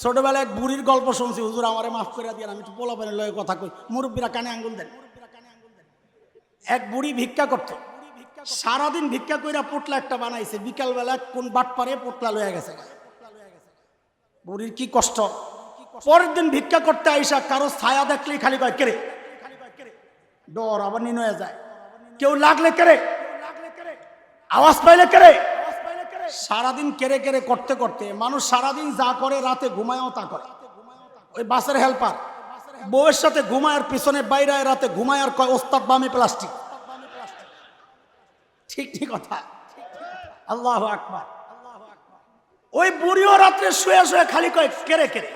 ছোটবেলায় এক বুড়ির গল্প শুনছি, হুজুর আমারে মাফ করে দিয়ে আমি একটু পোলা পানের লয়ে কথা কই। মুরব্বীরা কানে আঙ্গুল দেন। এক বুড়ি ভিক্ষা করত। সারাদিন ভিক্ষা কইরা পোটলা একটা বানাইছে, বিকালবেলা কোন বাট পারে পোটলা লয়ে গেছে। বুড়ির কি কষ্ট? পরের দিন ভিক্ষা করতে আইসা কারও ছায়া দেখলেই খালি কয়, কেরে? ডর, আবার নিন হয়ে যায়। কেউ লাগলে কেরে? আওয়াজ পাইলে কেরে? সারাদিন কেড়ে কেড়ে করতে করতে, মানুষ সারাদিন যা করে রাতে ঘুমায়ও তা করে। ওই বাসের হেল্পার বউয়ের সাথে ঘুমায়ের পিছনে বাইরে রাতে ঘুমায় আর কয়, ওস্তাদ, বামে প্লাস্টিক ঠিক ঠিক কথা। আল্লাহ আকবার। ওই বুড়িও রাত্রে শুয়ে শুয়ে খালি কয়, কেড়ে কেড়ে।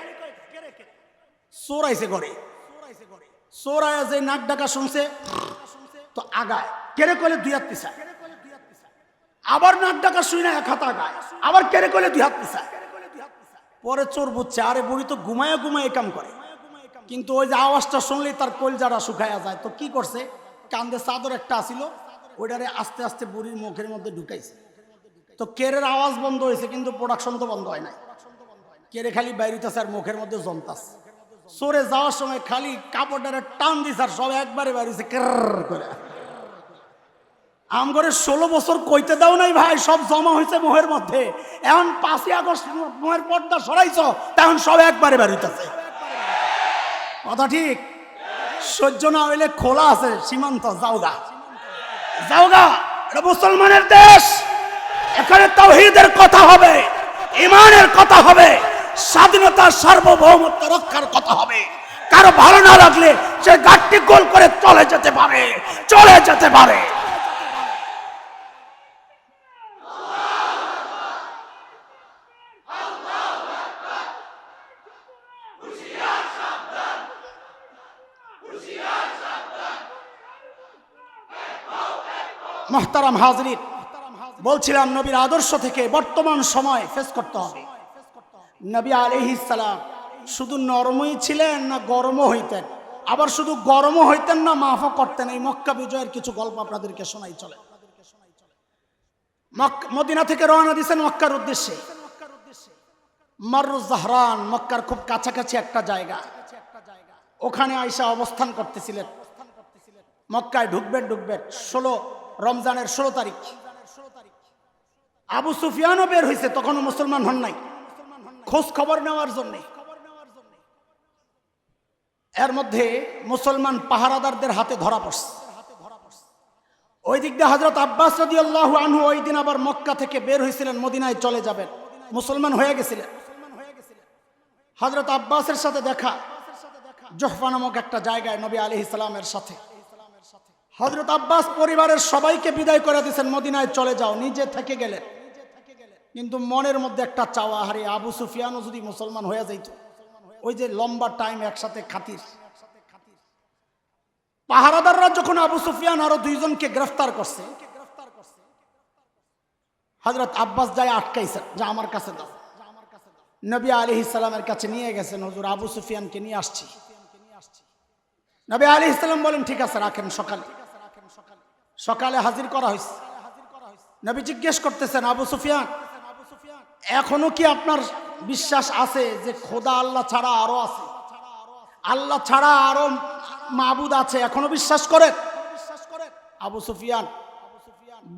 চোর আইছে ঘরে। চোর আয়া যে নাক ডাকা শুনছে, তো আগায়। কেড়ে কলে দুই হাত পিছায়। আবার নাক ডাকা শুই না, এক হাত আবার কেড়ে কলে দুই হাত পরে চোর বুঝছে, আরে বুড়ি তো ঘুমায় ঘুমায় কাম করে। কিন্তু ওই যে আওয়াজটা শুনলেই তার কলজারা শুকাইয়া যায়। তো কি করছে? কান্দে চাদর একটা আসিল ওইটারে আস্তে আস্তে বুড়ির মুখের মধ্যে ঢুকাইছে। তো কেরের আওয়াজ বন্ধ হয়েছে, কিন্তু প্রোডাকশন তো বন্ধ হয় নাই। কেড়ে খালি বাইরিতেছে আর মুখের মধ্যে জমতাস সরে যাওয়ার সময় খালি কাপড়টারে টান দিস আর সব একবারে বাইরেছে কের করে। আম করে ষোলো বছর কইতে দাও নাই ভাই, সব জমা হয়েছে মোহের মধ্যে। এখন পাঁচই আগস্ট মোহের পর্দা সরাইছ, তখন সব একবারে বেরোইতেছে কথা ঠিক? সহ্য না হইলে খোলা আছে, সীমান্ত যাওগা যাওগা এটা মুসলমানের দেশ। এখানে তাওহীদের কথা হবে ইমানের কথা হবে, স্বাধীনতার সার্বভৌমত্ব রক্ষার কথা হবে। কারও ভালো না লাগলে সে গাঠটি গোল করে চলে যেতে পারে, চলে যেতে পারে। মহতারাম হাজরিন, বলছিলাম নবীর আদর্শ থেকে বর্তমান সময় ফেস করতে হবে। নবী আলহিস সালাম শুধু নরমই ছিলেন না গরমও হইতেন। আবার শুধু গরমও হইতেন না, মাফও করতেন। এই মক্কা বিজয়ের কিছু গল্প আপনাদেরকে শোনাই চলে। মদিনা থেকে রওনা দিয়েছেন মক্কার উদ্দেশ্যে। মারুজ জাহরান মক্কার খুব কাছাকাছি একটা জায়গা। ওখানে আইসা অবস্থান করতেছিলেন। মক্কায় ঢুকবেন ঢুকবেন। ষোলো রমজানের ষোলো তারিখ। আবু সুফিয়ানও বের হয়েছে, তখনও মুসলমান হন নাই। খোঁজ খবর নেওয়ার জন্য। এর মধ্যে মুসলমান পাহারাদারদের হাতে ধরা পড়ছে। ওই দিক দিয়ে হজরত আব্বাস আনহু ওই দিন আবার মক্কা থেকে বের হয়েছিলেন, মদিনায় চলে যাবেন। মুসলমান হয়ে গেছিলেন। হজরত আব্বাসের সাথে দেখা, জহফা নামক একটা জায়গায় নবী আলি ইসলামের সাথে। হজরত আব্বাস পরিবারের সবাইকে বিদায় করে দিয়েছেন, মদিনায় চলে যাও, নিজে থেকে গেলেন কিন্তু মনের মধ্যে একটা চাওয়া হারে আবু সুফিয়ানও যদি মুসলমান হয়ে যাইত, ওই যে লম্বা টাইম একসাথে খাতির। পাহারাদাররা যখন আবু সুফিয়ান আরও দুইজনকে গ্রেফতার করছে হজরত আব্বাস যায় আটকাইছেন যা আমার কাছে দাও। নবী আলি ইসলামের কাছে নিয়ে গেছেন, হজুর, আবু সুফিয়ানকে নিয়ে আসছি। নবী আলি ইসলাম বলেন, ঠিক আছে, রাখেন সকালে। সকালে হাজির করা হয়েছে। নবী জিজ্ঞেস করতেছেন, আবু সুফিয়ান, এখনও কি আপনার বিশ্বাস আছে যে খোদা আল্লাহ ছাড়া আরও আছে? আল্লাহ ছাড়া আরও মাবুদ আছে, এখনও বিশ্বাস করে আবু সুফিয়ান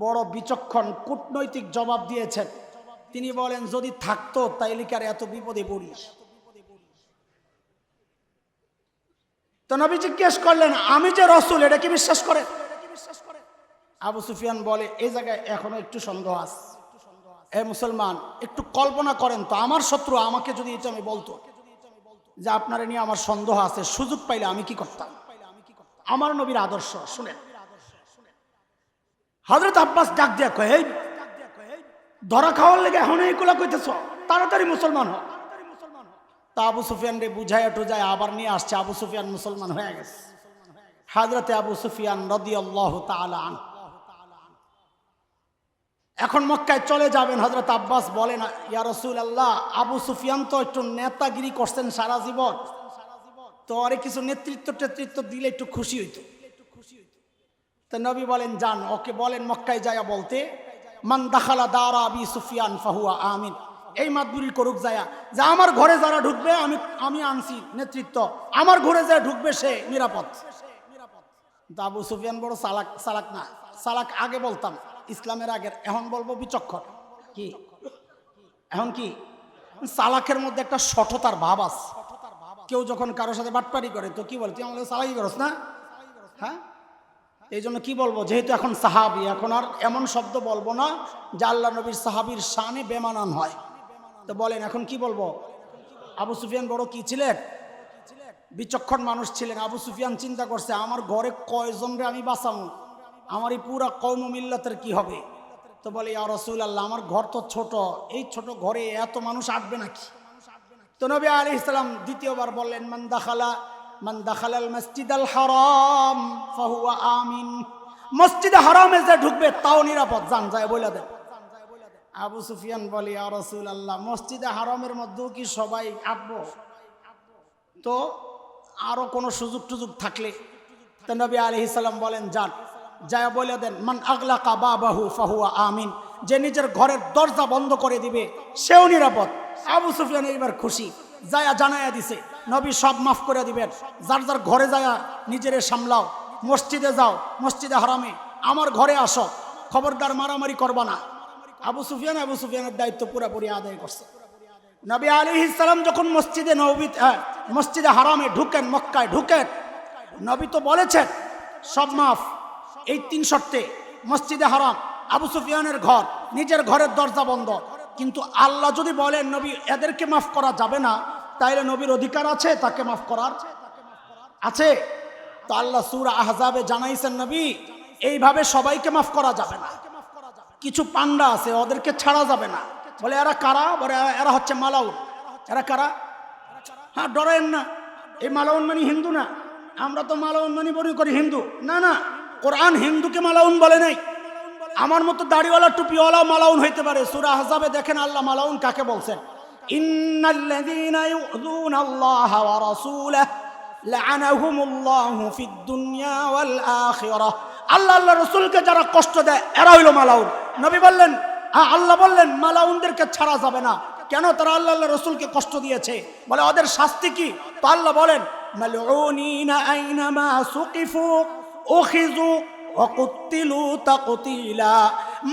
বড় বিচক্ষণ, কূটনৈতিক জবাব দিয়েছেন। তিনি বলেন, যদি থাকতো, তাইলে কি আর এত বিপদে পড়িস? তো নবী জিজ্ঞেস করলেন, আমি যে রসুল, এটা কি বিশ্বাস করে আবু সুফিয়ান বলে এই জায়গায় এখনও একটু সন্দেহ আছে। এ মুসলমান একটু কল্পনা করেন তো আমার শত্রু আমাকে যদি এটা আমি বলতো যে আপনারা নিয়ে আমার সন্দেহ আছে সুযোগ পাইলে আমি কি করতাম? আমার নবীর আদর্শ শুনেন। হজরত আব্বাস ডাক দিয়া কয় "এই, ধরা খাওয়ার লেগে এখন এইগুলা কইতেছ? তাড়াতাড়ি মুসলমান হ। তা আবু সুফিয়ান রে বুঝায় টুজায় আবার নিয়ে আসছে আবু সুফিয়ান মুসলমান হয়ে গেছে। হাজরতে আবু সুফিয়ান রদি আল্লাহ তালা তালান এখন মক্কায় চলে যাবেন হজরত আব্বাস বলেন, ইয়া রসুল আল্লাহ আবু সুফিয়ান তো একটু নেতাগিরি করছেন সারা জীবন। তো আরে কিছু নেতৃত্ব টেতৃত্ব দিলে একটু খুশি হইতো। তো নবী বলেন, যান। ওকে বলেন, মক্কায় যায়া বলতে, মান দাখালা দারা আবি সুফিয়ান ফাহুয়া আমিন। এই মাতবুরি করুক যায়া, যে আমার ঘরে যারা ঢুকবে, আমি আমি আনছি নেতৃত্ব। আমার ঘরে যা ঢুকবে, সে নিরাপদ। আবু সুফিয়ান বড় সালাক সালাক না, সালাক আগে বলতাম। ইসলামের আগের এখন বলব বিচক্ষণ। কি? এখন কি? সালাকের মধ্যে একটা সঠতার ভাব আছে। কেউ যখন কারোর সাথে বাটপারি করে তো কি বলে? তুই আমাদের সালাকি করস না? হ্যাঁ? এই জন্য কি বলব? যেহেতু এখন সাহাবি এখন আর এমন শব্দ বলব না যে আল্লাহ নবীর সাহাবির শানে বেমানান হয়। তো বলেন এখন কি বলব? আবু সুফিয়ান বড় কি ছিলেন? বিচক্ষণ মানুষ ছিলেন। আবু সুফিয়ান চিন্তা করছে আমার ঘরে কয়জনরে আমি বাঁচাবো আমার এই পুরা কৌম মিল্লাতের কি হবে? তো বলে, ইয়া রসুল আল্লাহ আমার ঘর তো ছোট, এই ছোট ঘরে এত মানুষ আটবে নাকি? তো নবী আলী ইসলাম দ্বিতীয়বার বললেন, মান দাখালা, মান দাখালাল মসজিদ আল হারাম, ফাহুয়া আমিন। মসজিদে হারামে যে ঢুকবে, তাও নিরাপদ জান যায় বলে দেন। আবু সুফিয়ান বলে, ইয়া রসুল আল্লাহ মসজিদে হারামের মধ্যেও কি সবাই আটবো তো আরও কোনো সুযোগ টুযোগ থাকলে, তো নবী আলি সাল্লাম বলেন, যান। যায় বলে দেন, মান আগলাকা বাহু ফাহুয়া আমিন। যে নিজের ঘরের দরজা বন্ধ করে দিবে, সেও নিরাপদ। আবু সুফিয়ান এইবার খুশি, যায়া জানাইয়া দিছে, নবী সব মাফ করে দিবেন। যার যার ঘরে যায়া নিজেরে সামলাও। মসজিদে যাও, মসজিদে হারামে। আমার ঘরে আসো। খবরদার মারামারি করবা না। আবু সুফিয়ান, আবু সুফিয়ানের দায়িত্ব পুরোপুরি আদায় করছে। নবী আলী ইসলাম যখন মসজিদে নবী মসজিদে হারামে ঢুকেন, মক্কায় ঢুকেন, নবী তো বলেছেন, সব মাফ। এই তিন শর্তে, মসজিদে হারাম, আবু সুফিয়ানের ঘর, নিজের ঘরের দরজা বন্ধ। কিন্তু আল্লাহ যদি বলেন, নবী, এদেরকে মাফ করা যাবে না, তাইলে নবীর অধিকার আছে, তাকে মাফ করার আছে। তো আল্লাহ সুর আহজাবে জানাইছেন, নবী, এইভাবে সবাইকে মাফ করা যাবে না। কিছু পান্ডা আছে, ওদেরকে ছাড়া যাবে না। বলে, এরা কারা? বলে, এরা- হচ্ছে মালাউন। এরা কারা? হ্যাঁ ডরেন না। এই মালাউন মানে হিন্দু না। আমরা তো মালাউন মানে মনে করি হিন্দু। না না কোরআন হিন্দুকে মালাউন বলে নাই। আমার মতো দাড়িওয়ালা, টুপিওয়ালা মালাউন হইতে পারে। সুরা হাজাবে দেখেন আল্লাহ মালাউন কাকে বলছেন? আল্লাহ আল্লাহ রাসূলকে যারা কষ্ট দেয়, এরা হইল মালাউন। নবী বললেন হ্যাঁ আল্লাহ বললেন, মালাউনদেরকে ছাড়া যাবে না। কেন? তারা আল্লাহ আল্লাহ রসুলকে কষ্ট দিয়েছে। বলে, ওদের শাস্তি কি? তো আল্লাহ বলেন, মালউনিনা আইনামা সুকিফু। উখিযু ওয়াকুতিলু তাকতিলা।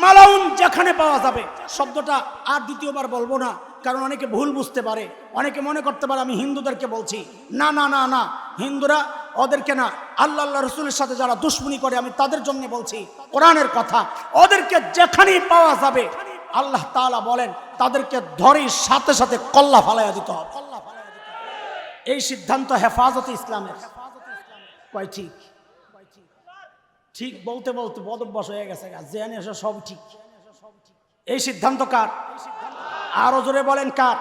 মালাউন যেখানে পাওয়া যাবে। শব্দটা আর দ্বিতীয়বার বলব না, কারণ অনেকে ভুল বুঝতে পারে। অনেকে মনে করতে পারে আমি হিন্দুদেরকে বলছি। না না না না, হিন্দুরা ওদেরকে না, আল্লাহ আল্লাহ রসুলের সাথে যারা দুশ্মনী করে, আমি তাদের জন্য বলছি, কোরআনের কথা। ওদেরকে যেখানেই পাওয়া যাবে, আল্লাহ তাআলা বলেন, তাদেরকে ধরেই সাথে সাথে কল্লা ফালাইয়া দিতে হবে। এই সিদ্ধান্ত হেফাজত ইসলামের। কয় ঠিক? ঠিক বলতে বলতে বদভ্যাস হয়ে গেছে জেনে এসে সব ঠিক। এই সিদ্ধান্ত কার? আরও জোরে বলেন কার?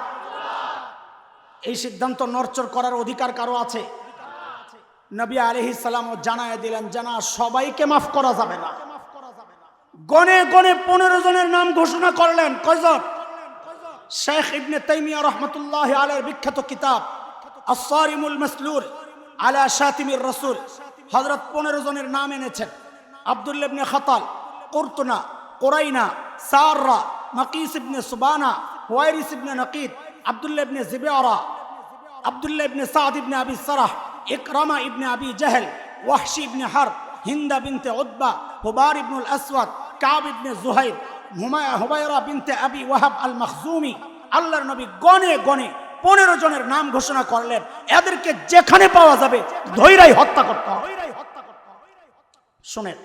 এই সিদ্ধান্ত নরচর করার অধিকার কারও আছে? নবী আলহি সালামও জানায় দিলেন, জানা সবাইকে মাফ করা যাবে না। গনে গনে পনেরো জনের নাম ঘোষণা করলেন। কয়জন? শেখ ইবনে তাইমিয়া রহমতুল্লাহ আলের বিখ্যাত কিতাব আসারিমুল মাসলুল আলা শাতিমির রসুল। হজরত পনেরো জনের নাম এনেছেন। আব্দুল্লা ইবনে খাতাল, কুরতুনা, কোরাইনা, সাররা, মাকিস ইবনে সুবানা, ওয়াইরিস ইবনে নকিদ আব্দুল্লা ইবনে জিবেরা Abdullah ibn Saad ibn Abi Sarah, Ikrimah ইবনে আবি জাহেল, ওয়াহশি ইবনে হার Hind bint Utbah Habbar ibnul Aswad, Kaab ibn Zuhair হুমায়া Hubayra bint Abi Wahab আল মখজুমি আল্লাহর নবী গনে গনে পনেরো জনের নাম ঘোষণা করলেন। এদেরকে যেখানে পাওয়া যাবে ধৈরাই হত্যা করতে হবে। শোনেন,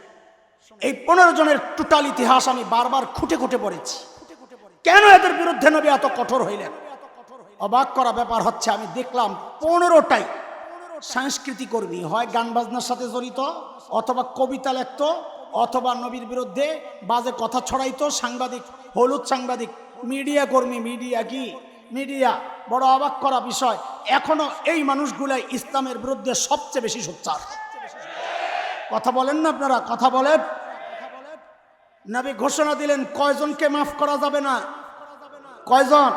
এই পনেরো জনের টোটাল ইতিহাস আমি বারবার খুঁটে খুঁটে পড়েছি। কেন এদের বিরুদ্ধে নবী এত কঠোর হইলেন? অবাক করা ব্যাপার হচ্ছে, আমি দেখলাম পনেরোটাই সাংস্কৃতিক কর্মী হয়, গান বাজনার সাথে জড়িত, অথবা কবিতা লেখত, অথবা নবীর বিরুদ্ধে বাজে কথা ছড়াইতো, সাংবাদিক, হলুদ সাংবাদিক, মিডিয়া কর্মী, মিডিয়া কি? মিডিয়া, বড় অবাক করা বিষয়, এখনও এই মানুষগুলাই ইসলামের বিরুদ্ধে সবচেয়ে বেশি সোচ্চার। কথা বলেন না আপনারা, কথা বলেন। নবী ঘোষণা দিলেন, কয়জনকে মাফ করা যাবে না? কয়জন?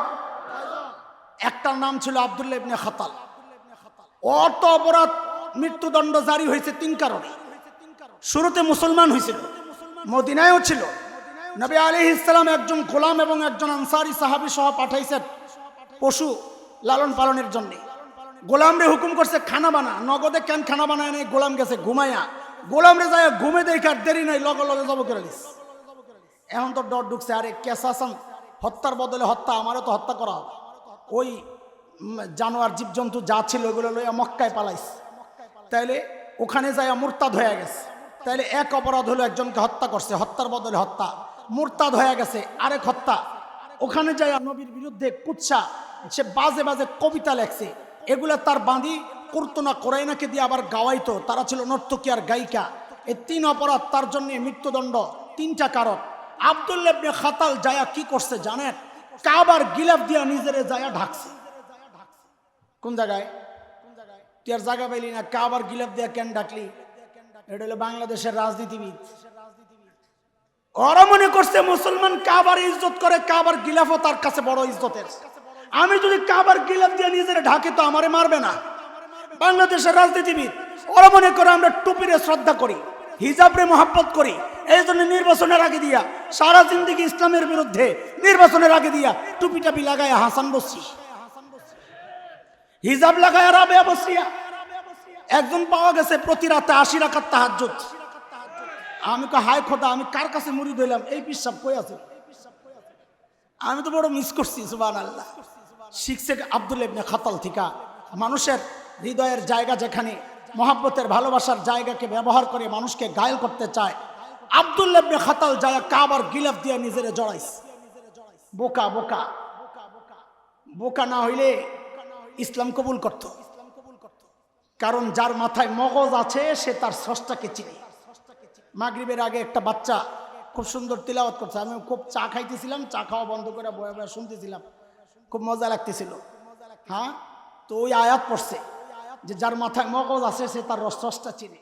একটার নাম ছিল আব্দুল্লাহ ইবনে খাতাল। অত অপরাধ, মৃত্যুদণ্ড জারি হয়েছে তিন কারণে। শুরুতে মুসলমান হয়েছিল, মদিনায়ও ছিল। নবী আলী ইসলাম একজন গোলাম এবং একজন আনসারি সাহাবি সহ পাঠাইছেন পশু লালন পালনের জন্য। গোলামরে হুকুম করছে, খানা বানা। নগদে কেন খানা বানায় নাই? গোলাম গেছে ঘুমাইয়া গোলামরে যায় ঘুমে দেখার দেরি নাই, লগে লগে যাব করে দিস এখন তো ডর ঢুকছে, আরে কেসাসান হত্যার বদলে হত্যা, আমারও তো হত্যা করা। ওই জানোয়ার জীবজন্তু যা ছিল ওগুলো লইয়া মক্কায় পালাইস তাইলে ওখানে যায় মুরতাদ হয়ে গেছে। তাইলে এক অপরাধ হলো একজনকে হত্যা করছে, হত্যার বদলে হত্যা। মুরতাদ হয়ে গেছে, আরেক হত্যা। ওখানে যায় নবীর বিরুদ্ধে কুৎসা, সে বাজে বাজে কবিতা লেখছে। এগুলা তার বাঁধি করতো না কোরাইনাকে দিয়ে আবার গাওয়াইতো। তারা ছিল নর্তকী আর গায়িকা। এই তিন অপরাধ তার জন্য মৃত্যুদণ্ড, তিনটা কারণ। আবদুল্লাবনে খাতাল জায়া কি করছে জানেন? কাবার গিলাফ দিয়া নিজেরে জায়া ঢাকছে। কোন জায়গায়? তুই আর জায়গা পাইলি না, কাবার গিলাফ দিয়া কেন ডাকলি এটা হলো বাংলাদেশের রাজনীতিবিদ। ওরা মনে করছে মুসলমান কাবার ইজ্জত করে কাবার গিলাফও তার কাছে বড় ইজ্জতের। আমি যদি কাবার গিলাফ দিয়ে নিজের ঢাকে তো আমারে মারবে না। বাংলাদেশের রাজনীতিবিদ, ওরা মনে করে আমরা টুপিরে শ্রদ্ধা করি, হিজাবরে মহাব্বত করি এই জন্য নির্বাচনের আগে দিয়া সারা জিন্দিগি ইসলামের বিরুদ্ধে নির্বাচনের আগে দিয়া টুপি টাপি লাগায় হাসান বসছি হিজাব লাগায় রাবে বসিয়া একজন পাওয়া গেছে প্রতি রাতে আশি রাখার তাহাজ্জুদ। আমি কো হাই খোদা, আমি কার কাছে মুড়ি দিলাম? এই পিসাব কই আছে? আমি তো বড় মিস করছি সুবান আল্লাহ শিখছে আব্দুল ইবনে খাতাল থিকা। মানুষের হৃদয়ের জায়গা যেখানে, মহাব্বতের ভালোবাসার জায়গাকে ব্যবহার করে মানুষকে ঘায়ল করতে চায়, আব্দুল ইবনে খাতাল যায় কাবার গিলাফ দিয়ে নিজেরে জড়াইছে। বোকা বোকা। বোকা না হইলে ইসলাম কবুল করত। কারণ যার মাথায় মগজ আছে, সে তার স্রষ্টাকে চিনে। মাগরিবের আগে একটা বাচ্চা খুব সুন্দর তিলাওয়াত করছে। আমি খুব চা খাইতেছিলাম, চা খাওয়া বন্ধ করে বয়ে বয়ে শুনতেছিলাম। খুব মজা লাগতেছিল। হ্যাঁ? তো ওই আয়াত পড়ছে যে, যার মাথায় মগজ আছে, সে তার রসটা চিনে।